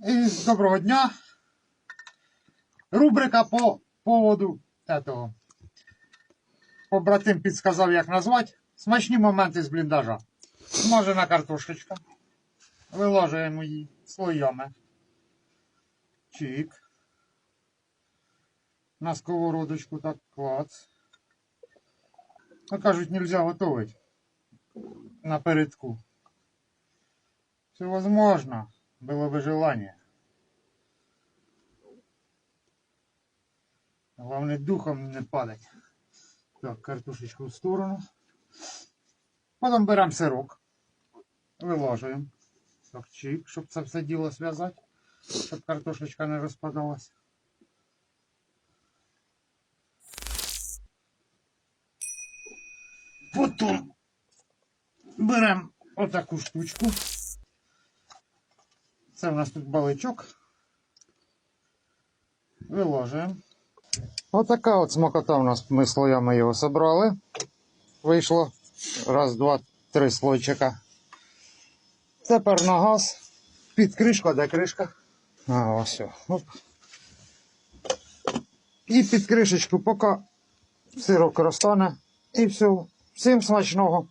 Доброго дня. Рубрика по поводу этого. Побратим підсказав, як назвати. Смачні моменти з бліндажа. Смажена картошечка. Виложуємо її слоями. Чик. На сковородочку так клац. Ну, кажуть, нельзя готовить напередку. Все возможно, было бы желание. Главное духом не падать. Так, картошечку в сторону. Потім беремо сирок. Виложуємо. Так, чик, щоб це все діло зв'язати. Щоб картошечка не розпадалась. Потім беремо отаку штучку. Це в нас тут баличок. Виложуємо. Отака от смакота у нас. Ми слоями його собрали. Вийшло. Раз, два, три слойчика. Тепер на газ. Під кришку, де кришка? А, ось. Оп. І під кришечку, поки сирок розтане. І все. Всім смачного.